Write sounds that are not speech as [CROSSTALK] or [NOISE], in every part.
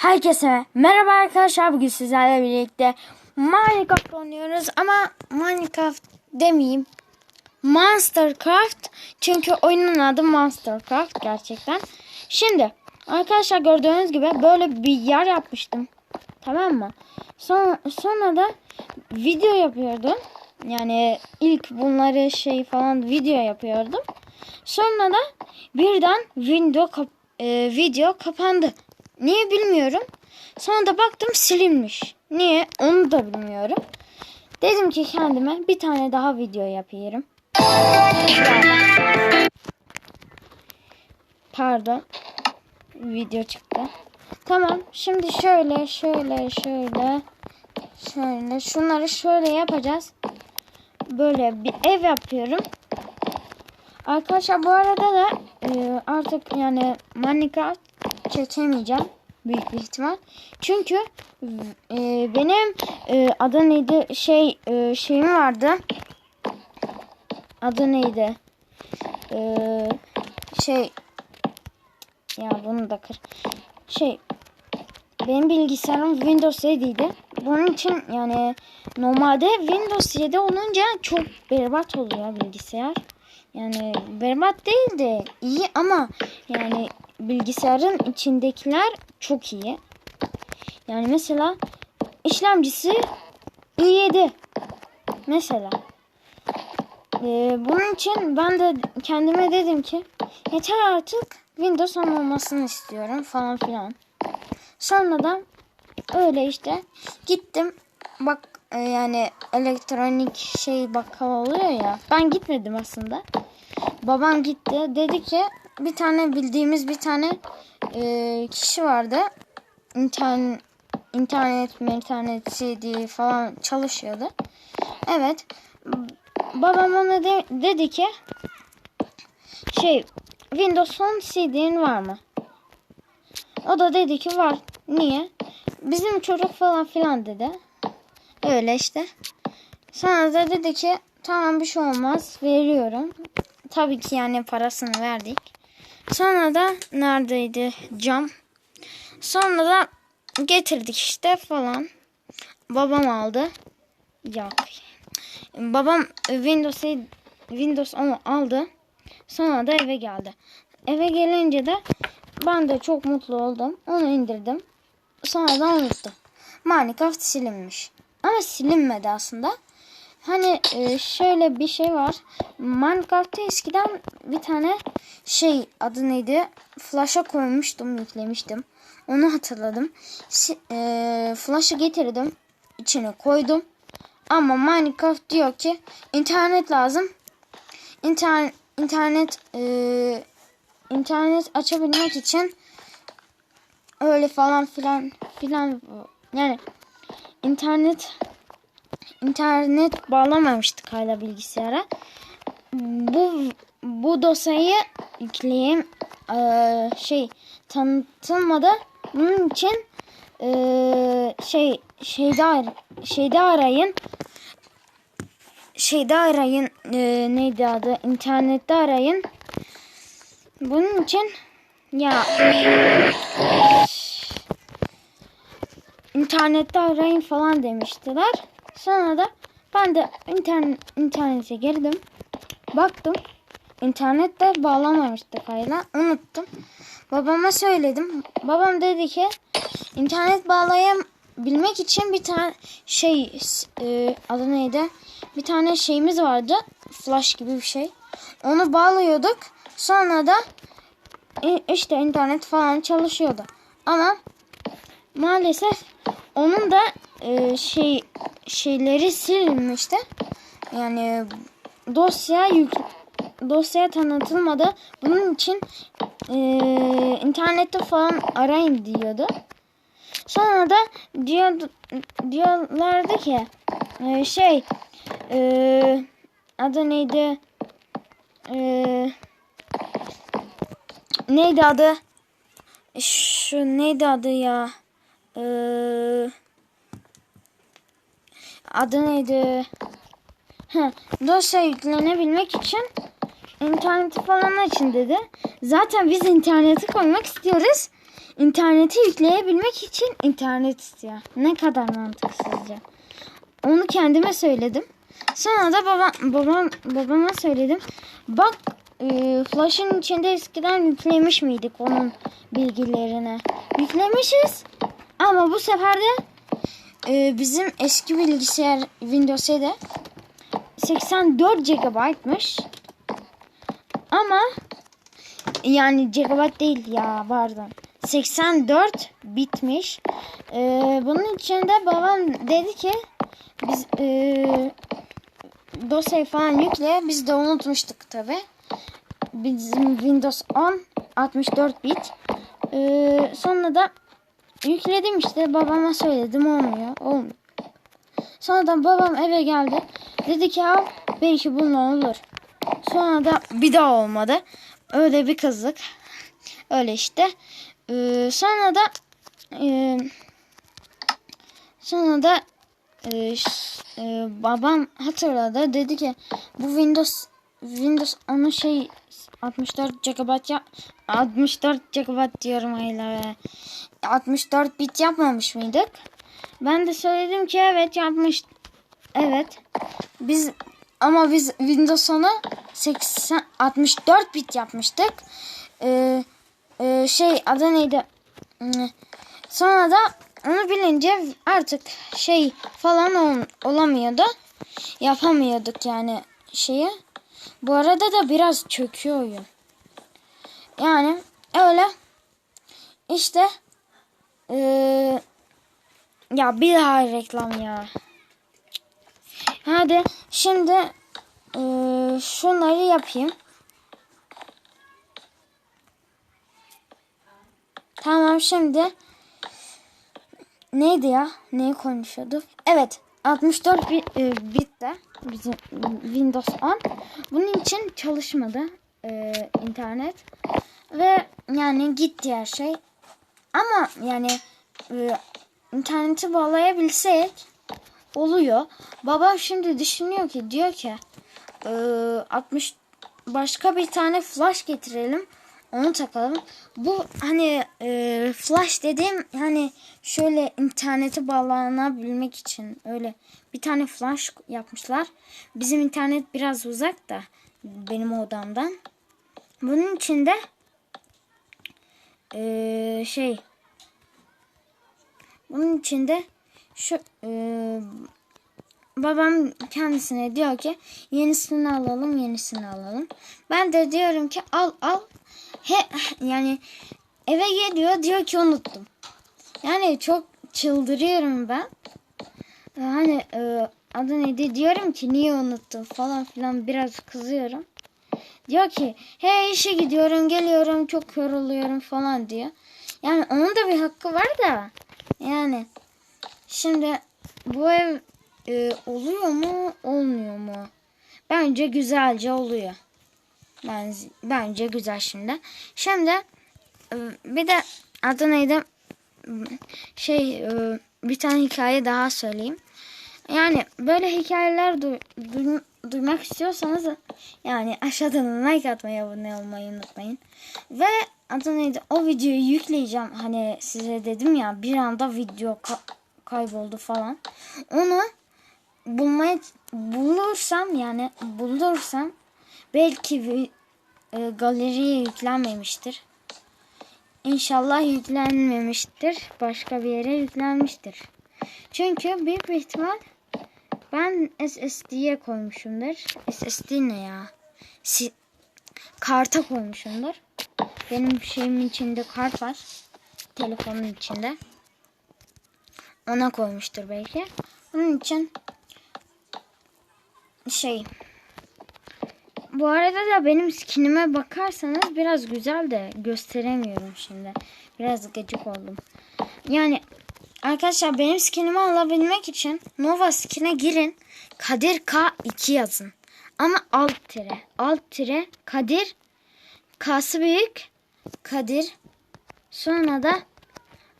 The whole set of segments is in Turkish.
Herkese merhaba arkadaşlar bugün sizlerle birlikte Minecraft oynuyoruz ama Minecraft demeyeyim Monstercraft çünkü oyunun adı Monstercraft gerçekten. Şimdi arkadaşlar gördüğünüz gibi böyle bir yer yapmıştım tamam mı? Sonra, sonra da video yapıyordum yani ilk bunları şey falan video yapıyordum. Sonra da birden video kap- e, video kapandı. Niye bilmiyorum. Sonra da baktım silinmiş. Niye onu da bilmiyorum. Dedim ki kendime bir tane daha video yapayım. Pardon. Video çıktı. Tamam. Şimdi şöyle şöyle şöyle şöyle şunları şöyle yapacağız. Böyle bir ev yapıyorum. Arkadaşlar bu arada da e, artık yani Minecraft çekemeyeceğim büyük bir ihtimal. Çünkü e, benim e, adı neydi şey e, şeyim vardı. Adı neydi? E, şey ya bunu da kır. Şey benim bilgisayarım Windows 7'ydi. Bunun için yani normalde Windows 7 olunca çok berbat oluyor bilgisayar. Yani berbat değil de iyi ama yani bilgisayarın içindekiler çok iyi. Yani mesela işlemcisi i7 mesela. Ee, bunun için ben de kendime dedim ki yeter artık Windows 10 olmasını istiyorum falan filan. Sonra da öyle işte gittim bak e, yani elektronik şey bakkal oluyor ya. Ben gitmedim aslında. Babam gitti. Dedi ki bir tane bildiğimiz bir tane e, kişi vardı. İnternet internet, internet CD falan çalışıyordu. Evet. Babam ona de, dedi ki şey Windows 10 CD'nin var mı? O da dedi ki var. Niye? Bizim çocuk falan filan dedi. Öyle işte. Sonra da dedi ki tamam bir şey olmaz veriyorum. Tabii ki yani parasını verdik. Sonra da neredeydi cam. Sonra da getirdik işte falan. Babam aldı. Yok. Babam Windows Windows 10'u aldı. Sonra da eve geldi. Eve gelince de ben de çok mutlu oldum. Onu indirdim. Sonra da unuttum. Minecraft silinmiş. Ama silinmedi aslında. Hani e, şöyle bir şey var. Minecraft'ta eskiden bir tane şey adı neydi? Flash'a koymuştum, yüklemiştim. Onu hatırladım. E, Flash'ı getirdim. içine koydum. Ama Minecraft diyor ki internet lazım. İnternet internet e, internet açabilmek için öyle falan filan filan yani internet internet bağlamamıştık hala bilgisayara. Bu bu dosyayı yükleyeyim ee, şey tanıtılmadı. Bunun için ee, şey şeyde şeyde arayın şeyde arayın ee, neydi adı internette arayın. Bunun için ya internette arayın falan demiştiler. Sonra da ben de internet, internete girdim. Baktım. İnternette bağlamamıştık hala. Unuttum. Babama söyledim. Babam dedi ki internet bağlayabilmek için bir tane şey e, adı neydi? Bir tane şeyimiz vardı. Flash gibi bir şey. Onu bağlıyorduk. Sonra da işte internet falan çalışıyordu. Ama maalesef onun da e, şey şeyleri silinmişti. Yani dosya yük dosya tanıtılmadı. Bunun için e, internette falan arayın diyordu. Sonra da diyor, diyorlardı ki e, şey e, adı neydi e, neydi adı şu neydi adı ya eee adı neydi? Ha, dosya yüklenebilmek için interneti falan açın dedi. Zaten biz interneti koymak istiyoruz. interneti yükleyebilmek için internet istiyor. Ne kadar mantıksızca. Onu kendime söyledim. Sonra da babam, babam, babama söyledim. Bak e, Flash'ın içinde eskiden yüklemiş miydik onun bilgilerini? Yüklemişiz. Ama bu sefer de e, bizim eski bilgisayar Windows 7 84 GB'mış. Ama yani GB değil ya pardon. 84 bitmiş. Ee, bunun için de babam dedi ki biz e, dosyayı falan yükle. Biz de unutmuştuk tabi. Bizim Windows 10 64 bit. Ee, sonra da yükledim işte babama söyledim olmuyor. Olmuyor. Sonra da babam eve geldi. Dedi ki al belki bununla olur. Sonra da bir daha olmadı. Öyle bir kızlık. Öyle işte. Ee, sonra da e, sonra da e, e, babam hatırladı. Dedi ki bu Windows Windows onu şey 64 GB yap 64 GB diyorum hala be. 64 bit yapmamış mıydık? Ben de söyledim ki evet yapmış. Evet. Biz ama biz Windows 10'u 80 64 bit yapmıştık. Ee, e, şey adı neydi? Hmm, Sonra da onu bilince artık şey falan ol- olamıyordu. Yapamıyorduk yani şeyi. Bu arada da biraz çöküyor oyun. Yani öyle. İşte ee, ya bir daha reklam ya. Hadi şimdi ee, şunları yapayım. Tamam şimdi neydi ya? Neyi konuşuyorduk? Evet 64 bit, e, bitte bizim Windows 10. Bunun için çalışmadı e, internet ve yani gitti her şey. Ama yani e, interneti bağlayabilsek oluyor. Babam şimdi düşünüyor ki diyor ki e, 60 başka bir tane flash getirelim. Onu takalım. Bu hani e, flash dediğim hani şöyle internete bağlanabilmek için öyle bir tane flash yapmışlar. Bizim internet biraz uzak da benim odamdan. Bunun içinde e, şey bunun içinde şu e, babam kendisine diyor ki yenisini alalım yenisini alalım. Ben de diyorum ki al al. He, yani eve geliyor diyor ki unuttum. Yani çok çıldırıyorum ben. Ee, Hani e, adı neydi diyorum ki niye unuttum falan filan biraz kızıyorum. Diyor ki he işe gidiyorum geliyorum çok yoruluyorum falan diyor. Yani onun da bir hakkı var da yani şimdi bu ev e, oluyor mu olmuyor mu? Bence güzelce oluyor. Ben, bence güzel şimdi. Şimdi e, bir de adı neydi? Şey e, bir tane hikaye daha söyleyeyim. Yani böyle hikayeler duy- duy- duymak istiyorsanız yani aşağıdan like atmayı, abone olmayı unutmayın. Ve adı neydi? O videoyu yükleyeceğim. Hani size dedim ya bir anda video ka- kayboldu falan. Onu bulmaya bulursam yani bulursam belki vi- e, galeriye yüklenmemiştir. İnşallah yüklenmemiştir. Başka bir yere yüklenmiştir. Çünkü büyük bir ihtimal ben SSD'ye koymuşumdur. SSD ne ya? Si karta koymuşumdur. Benim şeyimin içinde kart var. Telefonun içinde. Ona koymuştur belki. Bunun için şey bu arada da benim skinime bakarsanız biraz güzel de gösteremiyorum şimdi. Biraz gıcık oldum. Yani arkadaşlar benim skinimi alabilmek için Nova skin'e girin. Kadir K2 yazın. Ama alt tire. Alt tire Kadir K'sı büyük. Kadir. Sonra da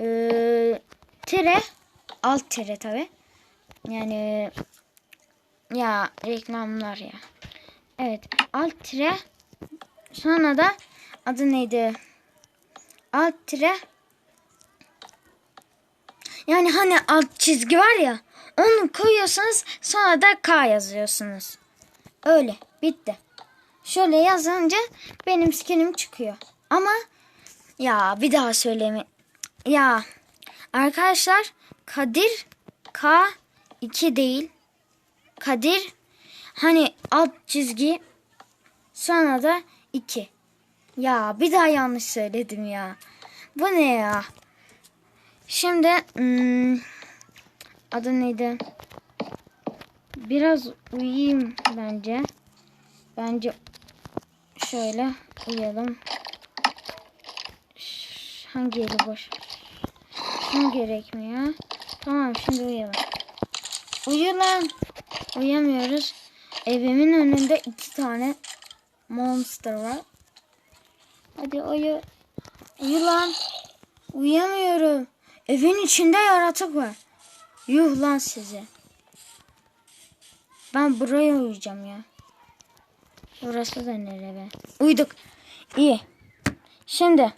eee tire alt tire tabi. Yani ya reklamlar ya. Evet. Alt tire sonra da adı neydi? Alt tire Yani hani alt çizgi var ya. Onu koyuyorsunuz sonra da K yazıyorsunuz. Öyle bitti. Şöyle yazınca benim skinim çıkıyor. Ama ya bir daha söyleme. Ya arkadaşlar Kadir K 2 değil. Kadir hani alt çizgi sonra da 2. Ya bir daha yanlış söyledim ya. Bu ne ya? Şimdi hmm, adı neydi? Biraz uyuyayım bence. Bence şöyle uyuyalım. Hangi yeri boş? Şunu gerekmiyor. Tamam şimdi uyuyalım. Uyu lan. Uyuyamıyoruz. Evimin önünde iki tane monster var. Hadi uyu. Uyu lan. Uyuyamıyorum. Evin içinde yaratık var. Yuh lan size. Ben buraya uyuyacağım ya. Burası da nere be? Uyduk. İyi. Şimdi.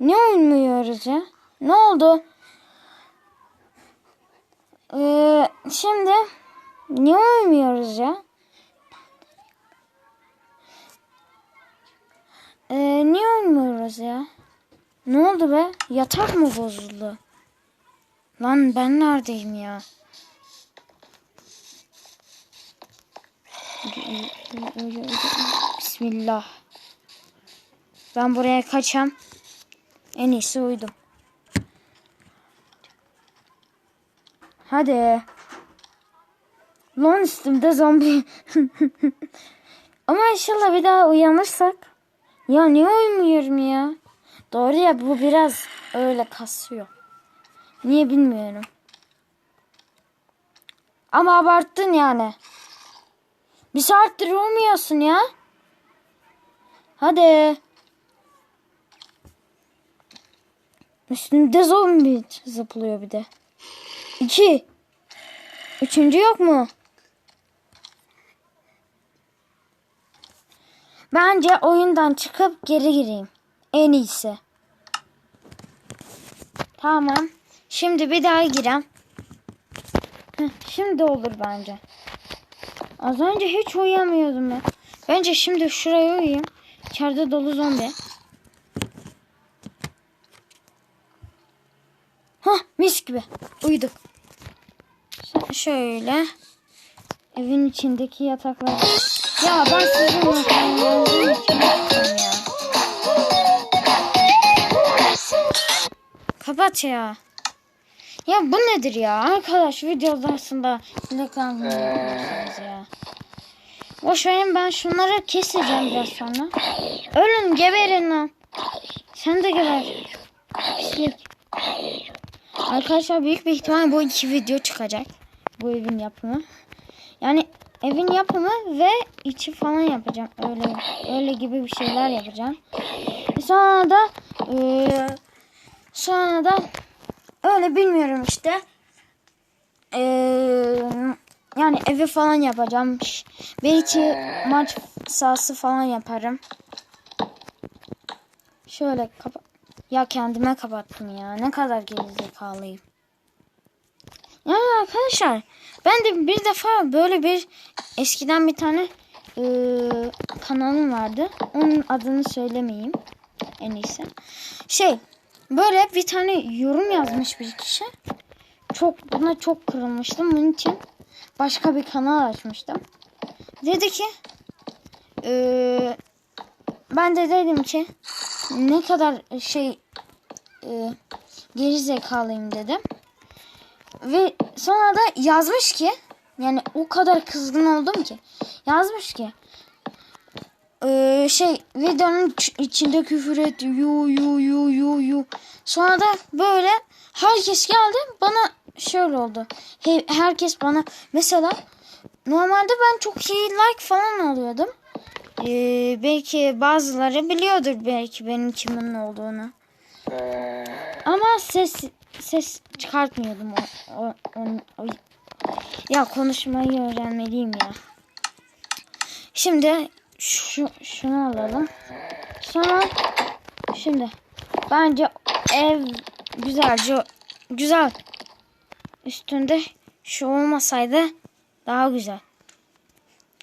Ne uyumuyoruz ya? Ne oldu? Ee, şimdi. Niye uyumuyoruz ya? Ee, niye uyumuyoruz ya? Ne oldu be? Yatak mı bozuldu? Lan ben neredeyim ya? Bismillah. Ben buraya kaçam. En iyisi uydum. Hadi. Lan üstümde zombi. [LAUGHS] Ama inşallah bir daha uyanırsak. Ya niye uyumuyorum ya? Doğru ya bu biraz öyle kasıyor. Niye bilmiyorum. Ama abarttın yani. Bir saattir uyumuyorsun ya. Hadi. Üstünde zombi zıplıyor bir de. İki. Üçüncü yok mu? Bence oyundan çıkıp geri gireyim. En iyisi. Tamam. Şimdi bir daha girem. Şimdi olur bence. Az önce hiç uyuyamıyordum ben. Bence şimdi şuraya uyuyayım. İçeride dolu zombi. Hah mis gibi. Uyuduk. Şöyle. Evin içindeki yataklar. Ya ben sizin Kapat ya. Ya bu nedir ya? Arkadaş videolarında reklam yapıyorsunuz ya. Boş verin ben şunları keseceğim biraz sonra. Ölün geberin lan. Sen de geber. Pislik. Arkadaşlar büyük bir ihtimal bu iki video çıkacak. Bu evin yapımı. Yani evin yapımı ve içi falan yapacağım. Öyle öyle gibi bir şeyler yapacağım. Sonra da eee, sonra da öyle bilmiyorum işte. Eee, yani evi falan yapacağım. Belki maç sahası falan yaparım. Şöyle kapa ya kendime kapattım ya. Ne kadar gerizekalıyım. Yani arkadaşlar ben de bir defa böyle bir eskiden bir tane eee, kanalım vardı. Onun adını söylemeyeyim. En iyisi. Şey böyle bir tane yorum yazmış bir kişi. Çok buna çok kırılmıştım. Bunun için başka bir kanal açmıştım. Dedi ki eee, ben de dedim ki ne kadar şey e, geri zekalıyım dedim. Ve sonra da yazmış ki yani o kadar kızgın oldum ki yazmış ki e, şey videonun içinde küfür et yu yu yu yu yu sonra da böyle herkes geldi bana şöyle oldu He- herkes bana mesela normalde ben çok iyi like falan alıyordum Ee, belki bazıları biliyordur belki benim kimin olduğunu. Ama ses ses çıkartmıyordum o, o, o- o- Ya konuşmayı öğrenmeliyim ya. Şimdi şu şunu alalım. Sonra şimdi bence ev güzelce güzel. Üstünde şu olmasaydı daha güzel.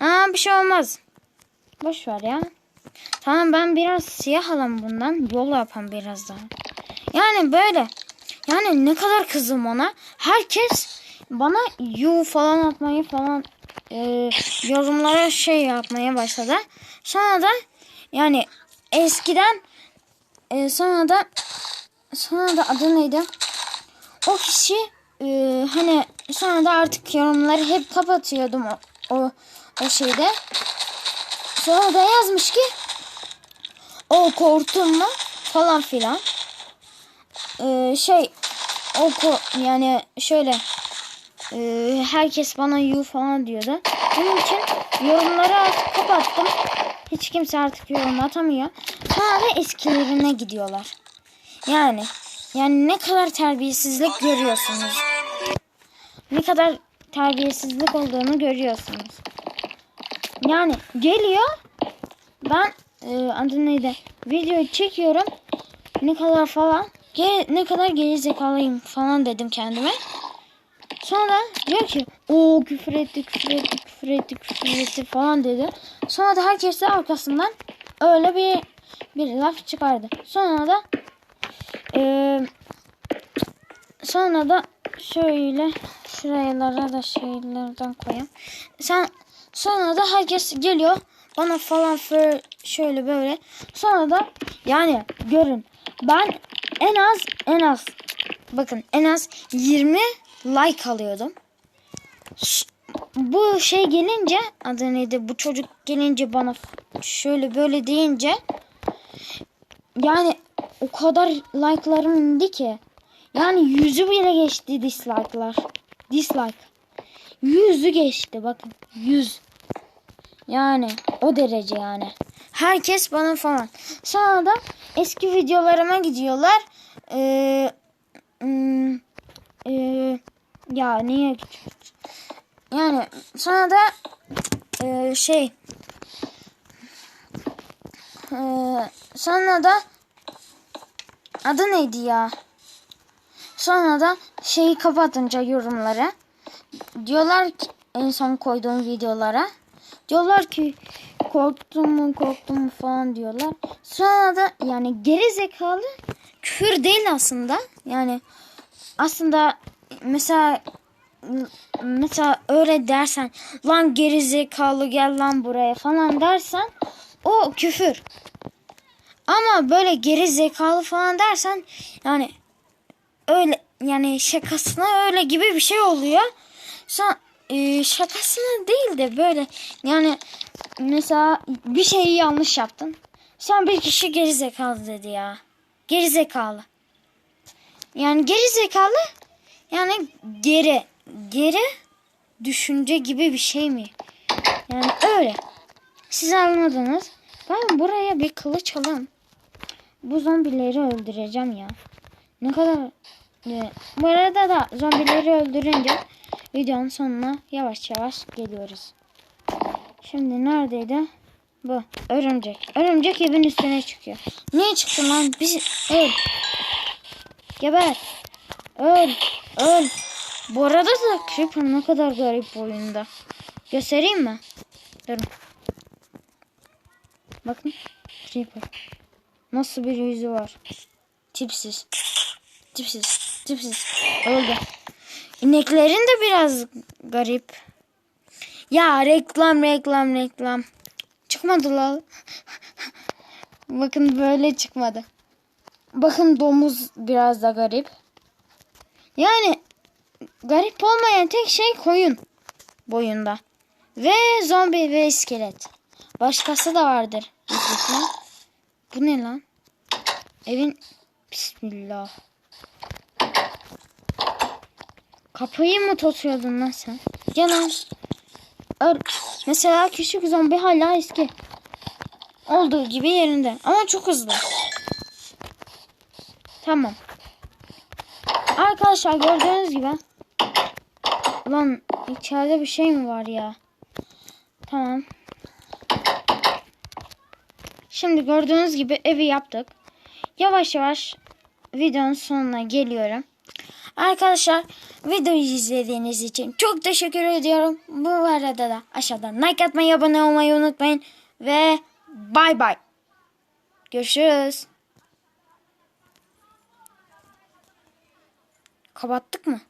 Aa bir şey olmaz. Boş ver ya. Tamam ben biraz siyah alayım bundan. Yol yapam biraz daha. Yani böyle. Yani ne kadar kızım ona. Herkes bana you falan atmayı falan e, yorumlara şey yapmaya başladı. Sonra da yani eskiden e, sonra da sonra da adı neydi? O kişi e, hani sonra da artık yorumları hep kapatıyordum o, o, o şeyde. Sonra da yazmış ki o korktun mu falan filan. Ee, şey o ko- yani şöyle e, herkes bana you falan diyordu. Bunun için yorumları artık kapattım. Hiç kimse artık yorum atamıyor. Da eskilerine gidiyorlar. Yani yani ne kadar terbiyesizlik görüyorsunuz. Ne kadar terbiyesizlik olduğunu görüyorsunuz. Yani geliyor ben e, adı neydi? Video çekiyorum. Ne kadar falan. Ge ne kadar geri zekalıyım falan dedim kendime. Sonra diyor ki o küfür etti küfür etti küfür etti küfür etti falan dedi. Sonra da herkes de arkasından öyle bir bir laf çıkardı. Sonra da e, sonra da şöyle şuralara da şeylerden koyayım. Sen sonra da herkes geliyor bana falan şöyle böyle. Sonra da yani görün ben en az en az bakın en az 20 like alıyordum. Bu şey gelince adı neydi bu çocuk gelince bana şöyle böyle deyince yani o kadar like'larım indi ki yani yüzü bile geçti dislike'lar. Dislike. Yüzü geçti bakın. Yüz. Yani o derece yani. Herkes bana falan. Sonra da eski videolarıma gidiyorlar. Ee, hmm, ee, ya niye? Yani sonra da ee, şey ee, sonra da adı neydi ya? Sonra da şeyi kapatınca yorumları diyorlar ki en son koyduğum videolara diyorlar ki korktum mu korktum mu falan diyorlar. Sonra da yani geri zekalı küfür değil aslında. Yani aslında mesela mesela öyle dersen lan geri zekalı gel lan buraya falan dersen o küfür. Ama böyle geri zekalı falan dersen yani öyle yani şakasına öyle gibi bir şey oluyor. Sonra e, şakasına değil de böyle yani mesela bir şeyi yanlış yaptın. Sen bir kişi geri zekalı dedi ya. Geri zekalı. Yani geri zekalı yani geri geri düşünce gibi bir şey mi? Yani öyle. Siz anladınız. Ben buraya bir kılıç alayım. Bu zombileri öldüreceğim ya. Ne kadar e, bu arada da zombileri öldürünce videonun sonuna yavaş yavaş geliyoruz. Şimdi neredeydi? Bu örümcek. Örümcek evin üstüne çıkıyor. Niye çıktın lan? Biz öl. Geber. Öl. Öl. Bu arada da Creeper ne kadar garip oyunda. Göstereyim mi? Durun. Bakın. Creeper. Nasıl bir yüzü var. Tipsiz. Tipsiz. Tipsiz. Öldü. İneklerin de biraz garip. Ya reklam reklam reklam. Çıkmadı lan. Bakın böyle çıkmadı. Bakın domuz biraz da garip. Yani garip olmayan tek şey koyun boyunda. Ve zombi ve iskelet. Başkası da vardır. Bu ne lan? Evin Bismillah. Kapıyı mı tutuyordun lan sen? Gel lan. Öl. Mesela küçük zombi hala eski. Olduğu gibi yerinde. Ama çok hızlı. Tamam. Arkadaşlar gördüğünüz gibi. Lan içeride bir şey mi var ya? Tamam. Şimdi gördüğünüz gibi evi yaptık. Yavaş yavaş videonun sonuna geliyorum. Arkadaşlar videoyu izlediğiniz için çok teşekkür ediyorum. Bu arada da aşağıdan like atmayı, abone olmayı unutmayın. Ve bay bay. Görüşürüz. Kapattık mı?